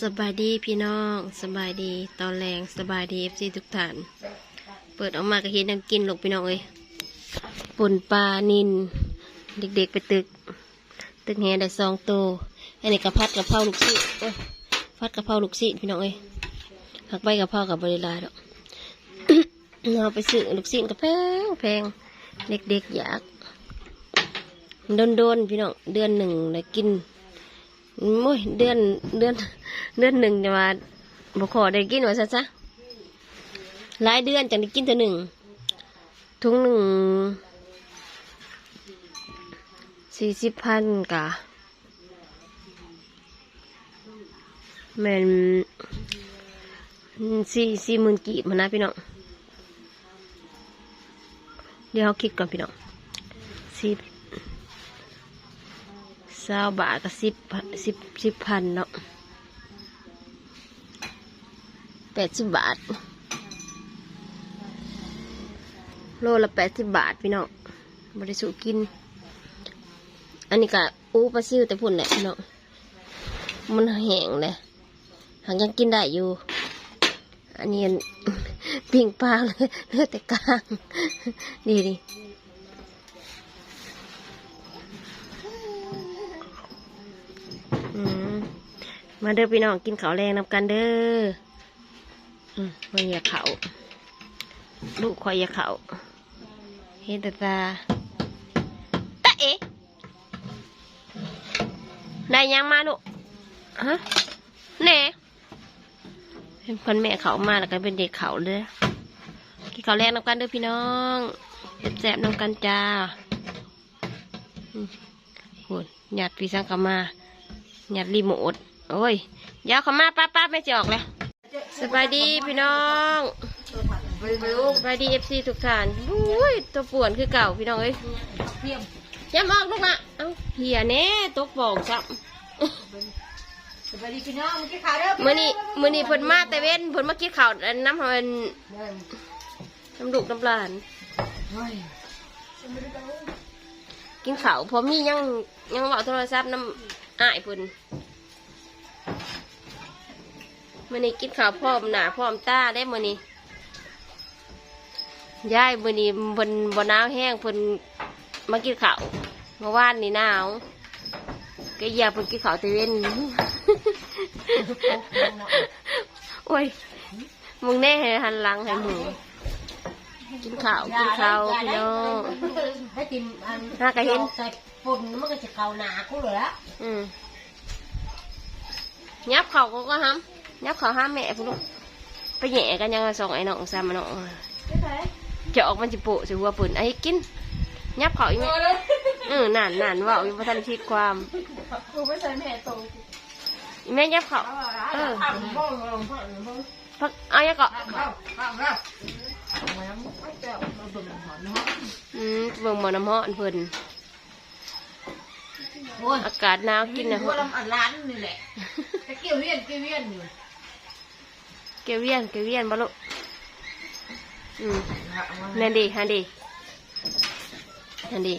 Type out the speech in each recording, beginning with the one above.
สบายดีพี่น้องสบายดีตอนแรงสบายดีเอฟซีทุกท่าน เปิดออกมาก็เห็นน้ำกินหลกพี่น้องเอ้ยป่นปลานิน เด็กๆไปตึก ตึกแหได้สองโตอันนี้กะพัดกระเพราลูกศิษย์โอ้ยพัดกระเพราลูกศิษย์พี่น้องเอ้ยหักใบกระเพรากับบริลาดอกเราไปซื้อลูกศิษย์ก็แพงแพงเด็กๆอยากโดนๆพี่น้องเดือนหนึ่งได้กินโอ้ยเดือนเดือน เดือนหนึ่งจะมาบุขอได้กินว่าซะซะหลายเดือนจังได้กินเท่าหนึ่งถุงหนึ่งสี่สิบพันกะแมนสี่สี่หมื่นกีบมานะพี่น้องเดี๋ยวเราคิดก่อนพี่น้องสิบเศร้าบาทก็สิบสิบสิบพันเนาะ แปดสิบบาท โลละแปดสิบบาทพี่น้องบริสุกิน อันนี้ก็อู้ปลาซิวแต่พุ่นแหละพี่น้องมันแห้งเลยหางยังกินได้อยู่ อันนี้อันปิ่งปลาเลยเลือแต่กลาง ดีดีมมาเด้อพี่น้องกินข้าวแรงนำกันเด้อ อืมมาอย่าเขาลูกคอยอย่าเขาเห็นแต่ตาตาเอ๋ได้ยังมาลูกฮะแน่เป็นคนแม่เขามาแล้วก็เป็นเด็กเขาเลยกินข้าวแรงน้ำกันด้อพี่น้องแซ่บๆนำกันจ้าอืมโหยาดพี่สังกมาหยัดรีโมทโอ้ยยาวเขามาป้าป้าไม่จะออกเลย สบายดีพี่น้องสบายดีเอฟซีทุกท่านอุ้ยตัวป่วนคือเก่าพี่น้องเอ้ยย้ำออกลูกละเอ้าเหียแน่ตกบ่องจับสวัสดีพี่น้องมึงกินข้าวเด้อมื่อนี้มื่อนี้เพิ่นมาแต่เว้นเพิ่นมากินข้าวอันน้ำมันน้ำดุกน้ำลานเฮ้ยกินข้าวพอมียังยังเบาโทรศัพท์น้ำอ้ายเพิ่น มื่อนี้กินข้าวพร้อมหน้าพร้อมตาได้มื่อนี้ยายมื่อนี้เพิ่นบ่หนาวแห้งเพิ่นมากินข้าวเมื่อวานนี่หนาวก็อยากเพิ่นกินข้าวแตะเว้นโอ้ยมึงแน่ให้หันหลังให้หมูกินข้าวกินข้าวพี่น้องให้กินอันน่าก็เห็นใส่ปุ่นมันก็จะเข้าหนากูเลยละอืมยับเขาก็ก็ห้ำ ยับเขาห้ามแม่พุ่นลูกไปแหย่กันยังไงสองไอ้น้องสามไอ้น้องจะออกมันจะโปะสิหัวปืนไอ้กินยับเขาอีกไหมเออนานนานเว่าอยู่ประทันคิดความกูไม่ใส่แม่โตอีแม่ยับเขาเออข้าวบ้องลงข้าวบ้องพักเอายับเขาข้าวข้าวข้าวข้าวมาแล้วไม่เจ้ามาเบิ่งหอนเนาะอืมเบิ่งหมอน้ำฮ้อนเพิ่นโอ้ยอากาศหนาวกินนะหัวลำอันร้านนี่แหละตะเกียวเวียนเกียวเวียนอยู่เกวียนเกวียนบ่ลูกอืมนั่นดีฮันดีฮันดี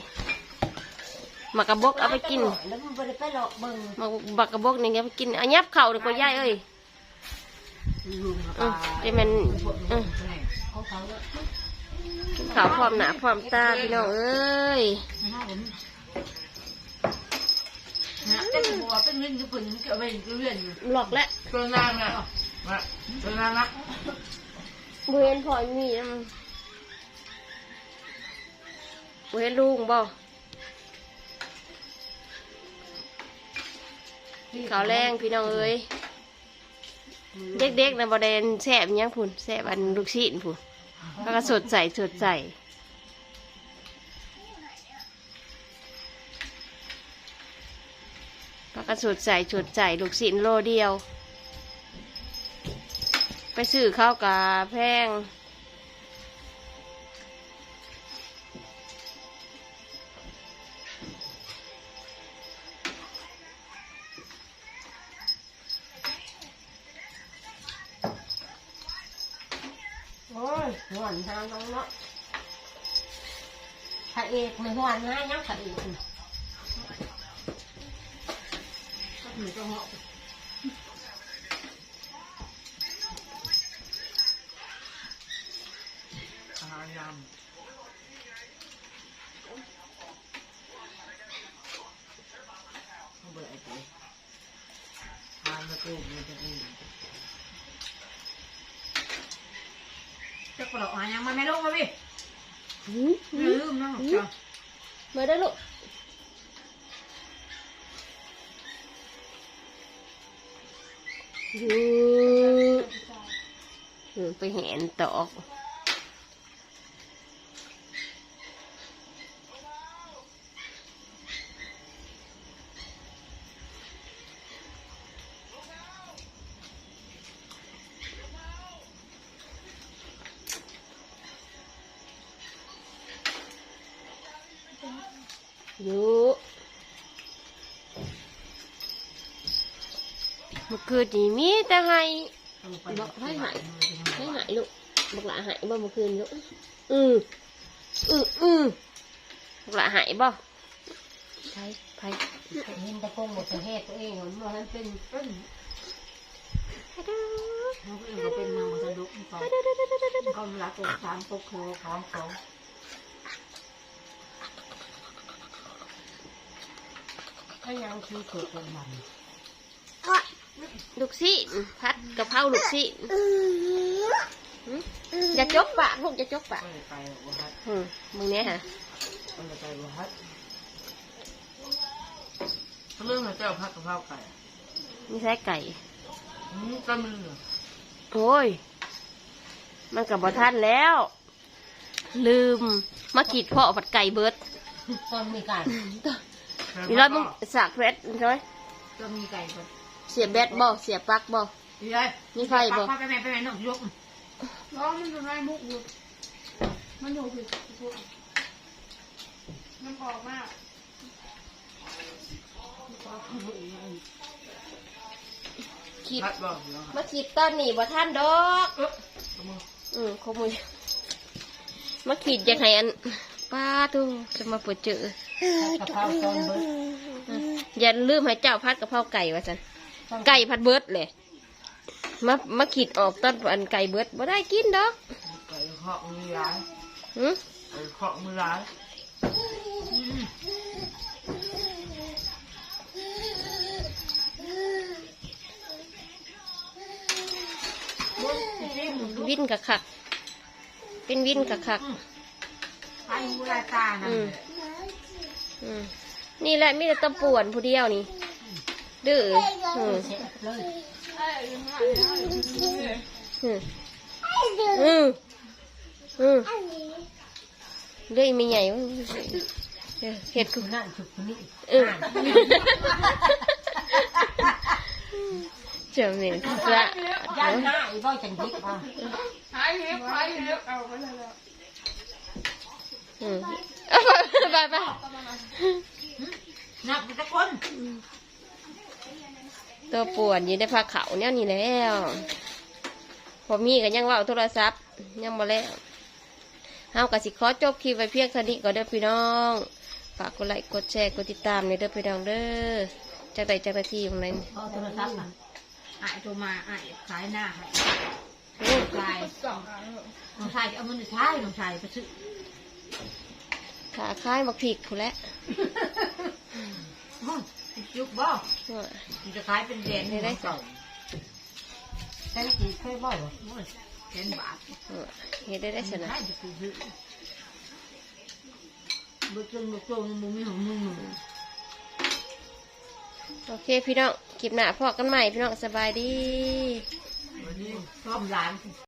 หมากกระบอกเอาไปกินแล้วมันไปไปหลอกเบิ่งหมากบักกระบอกนี่เอาไปกินเอายับเข่าดีกว่ายายเอ้ยลุงอืมเดี๋ยวมันอืมเขาเขาเนี่ยกินข้าวพร้อมหน้าพร้อมตาพี่น้องเอ้ย นะเป็นบัวเป็นเงินญี่ปุ่นเกี่ยวไปเกี่ยวเวียนอยู่หลอกแล้วตัวนางอะมาตัวนางอะบ่เห็นพอมีนะมึงบ่เห็นลุงบ่กินข้าวแรงพี่น้องเอ้ยเด็กๆนะบอดนแสบหยังพุ่นแสบอันลูกชิ้นพุ่นแล้วก็สดใสสดใส แล้วก็สดใสสดใส่ลูกชิ้นโลเดียว ไปซื้อข้าวกาแพงโอ้ยหวานทางตรงเนาะพระเอกไม่หวานนะยังพระเอก mình cho họ. Hai năm không bậy chị hai mươi cô mình cho đi. Chắc có đậu hai năm mà mẹ lúc mà đi ừ. Ừ. mẹ lưu nó chờ mới đấy lúc จ้ะมาได้อลูกหืไปเห็นตอกอยู่เมื่อคืนนี้มีแต่ให้บอกให้หายให้หายลูกบอกหลาหายบ่เมื่อคืนลูกอืออืออือบอกหลาหายบ่ใช่ไผยินตะโกงหมดประเทศตัวเองเหมือนว่ามันเป็นเป็นฮัลโหลน้องเองก็เป็นนางมันจะลุกมันก็ก็เวลาตัวสามตกคือพร้อมเขาถ้ายังคือเกิดเป็นมัน ลูกศิษย์พัดกะเพราลูกศิษย์หึอย่าจกปากลูกอย่าจกปากไม่ไปวัดอืมมึงเนี้ยฮะไม่ไปวัดเรื่องของเจ้าพักกับข้าวไก่นี่ใช้ไก่อืมก็มึงเหรอโอ้ย มันกับบท่านแล้ว ลืมมาขีดเพาะผัดไก่เบิดตอนมีการอีร้อยมึงสากแบตร้อยก็มีไก่ก็เสียแบตบ่เสียปลั๊กบ่ดีเลยมีไฟบ่ไปแม่ไปแม่น้องยกร้องมันอยู่ในมุกอยู่มันอยู่ผิดทุกมันออกมากขีดพัดบ่เดี๋ยวมาขีดตอนนี้บ่ท่านดอกเอ๊ะเอามืออืมขโมยมาขีดอยากให้อันป้าตูจะมาเปิดเจอกะเพราตอนเบิดอืมอย่าลืมให้เจ้าพัดกะเพราไก่ว่าสัน ไก่พัดเบิดเลยมามาขีดออกตอนอันไก่เบิดบ่ได้กินดอกไก่เคาะมือร้ายหืมไก่เคาะมือร้ายอืมวินกะคัก เป็นวินกะคักไอ้หูลายตานะอืมอืมนี่แหละมีแต่ตะป่วนผู้เดียวนี่ ดื้ออืมเสร็จเลยไอ้ยังไงอืมอืมอืมเด้วยไม่ใหญ่วะเออเห็ดกูนั่นฉุกคนนี้เออเจะเหม็นพระย่านหน้าอีบ่อยจังยิกอะหายเห็บหายเห็บเอาไปเลยแล้วอืมเอาไปไปไปนับตะคน ตัวป่วนอยู่ในผ้าขาวเนี่ยนี่แล้วพอมีก็ยังเว่าโทรศัพท์ยังมาแล้วเฮาก็สิขอจบคลิปไว้เพียงเท่านี้ก็เด้อพี่น้องฝากกดไลค์กดแชร์กดติดตามในเด้อพี่น้องเด้อจากใดจากใดที่ของนั้นเอาโทรศัพท์มาไอ้ตัวมาไอ้ขายหน้าให้โอ้ชายสองอันเลยน้องชายจะเอาเงินไปใช้น้องชายไปซื้อขาคล้ายมาผิกผู้นแหล้ว อ๋อยุบบ่มันจะขายเป็นแสนได้เก่าแต่กี่เคยบ่อยบ่โอ้ยแสนบาทเฮ็ดได้ได้สนะใช่จะซื้อบุจงบุจงมึงมีของมึงโอเคพี่น้องคลิปหน้าพอกันใหม่พี่น้องสบายดีวันนี้ชอบร้าน